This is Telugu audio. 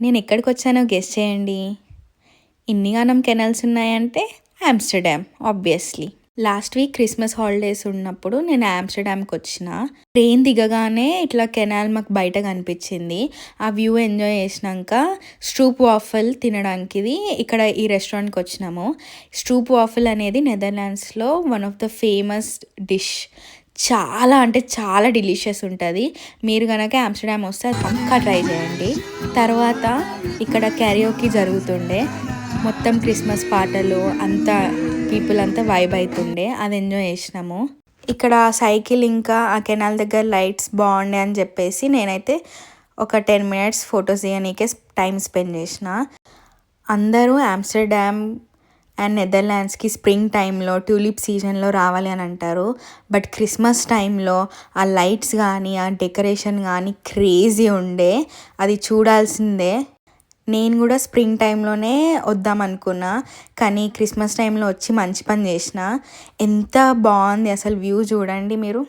నేను ఎక్కడికి వచ్చానో గెస్ చేయండి ఇన్నిగానం కెనాల్స్ ఉన్నాయంటే Amsterdam obviously last week Christmas holidays ఉన్నప్పుడు నేను ఆమ్స్టర్డామ్కి వచ్చిన. ట్రైన్ దిగగానే ఇట్లా కెనాల్ మాకు బయట కనిపించింది. ఆ వ్యూ ఎంజాయ్ చేసినాక స్ట్రూప్ వాఫల్ తినడానికిది ఇక్కడ ఈ రెస్టారెంట్కి వచ్చినాము. స్ట్రూప్ వాఫల్ అనేది నెదర్లాండ్స్లో one of the famous dish చాలా అంటే చాలా డిలీషియస్ ఉంటుంది. మీరు కనుక ఆమ్స్టర్డామ్ వస్తే అది పక్కా ట్రై చేయండి. తర్వాత ఇక్కడ క్యారియోకి జరుగుతుండే. మొత్తం క్రిస్మస్ పాటలు అంతా పీపుల్ అంతా వైబ్ అవుతుండే అది ఎంజాయ్ చేసినాము. ఇక్కడ సైకిల్ ఇంకా ఆ కెనాల్ దగ్గర లైట్స్ బాగుండే అని చెప్పేసి నేనైతే ఒక టెన్ మినిట్స్ ఫొటోస్ తీయనీకే టైం స్పెండ్ చేసిన. అందరూ ఆమ్స్టర్డామ్ అండ్ నెదర్లాండ్స్కి స్ప్రింగ్ టైంలో ట్యూలిప్ సీజన్లో రావాలి అని అంటారు. బట్ క్రిస్మస్ టైంలో ఆ లైట్స్ కానీ ఆ డెకరేషన్ కానీ క్రేజీ ఉండే. అది చూడాల్సిందే. నేను కూడా స్ప్రింగ్ టైంలోనే వద్దాం అనుకున్నా. కానీ క్రిస్మస్ టైంలో వచ్చి మంచి పని చేసిన. ఎంత బాగుంది అసలు వ్యూ చూడండి మీరు.